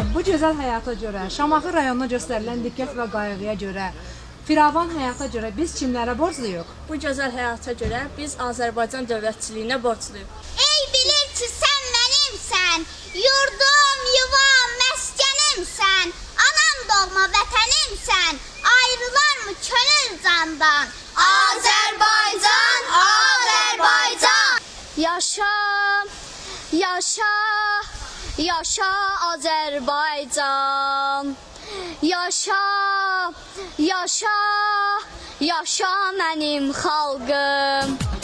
Xanım, bu gözəl həyata görə, Şamaxı rayonuna göstərilən diqqət və qayğıya görə, firavan həyata görə biz kimlərə borcluyuq? Bu gözəl həyata görə biz Azərbaycan dövlətçiliyinə borcluyuq. Ey bilir ki sen benimsen, yurdum, yuvam, meskenimsen, anam doğma vətənimsən, ayrılar mı könül candan? Azerbaycan, Azerbaycan. Yaşa, yaşa, yaşa Azərbaycan. Yaşa, yaşa, yaşa mənim xalqım.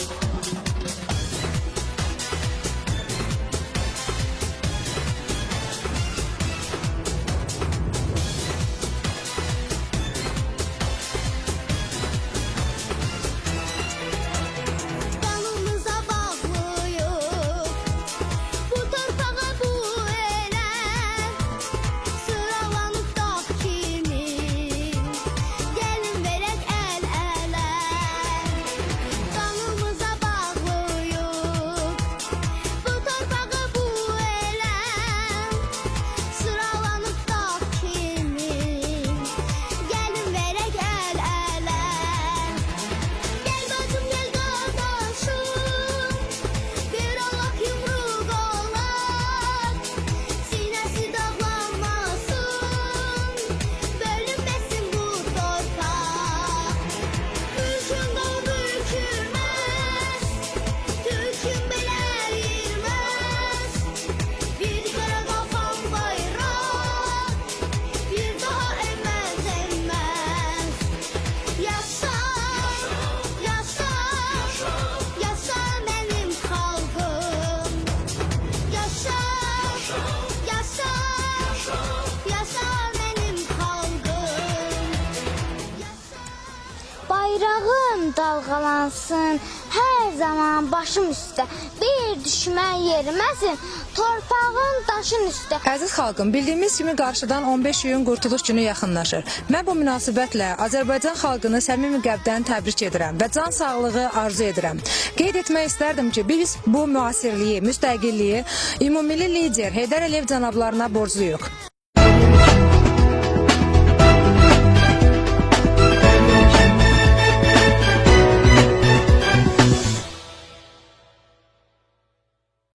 Bayrağım dalgalansın her zaman başım üstə. Bir düşmən yeriməsin torpağın daşın üstə. Əziz xalqım, bildiyimiz kimi qarşıdan 15 iyun Qurtuluş günü yaxınlaşır. Mən bu münasibətlə Azərbaycan xalqını səmimi qəlbdən təbrik edirəm və can sağlığı arzu edirəm. Qeyd etmək istərdim ki, biz bu müasirliyi, müstəqilliyi ümummilli lider Heydər Əliyev cənablarına borcluyuq.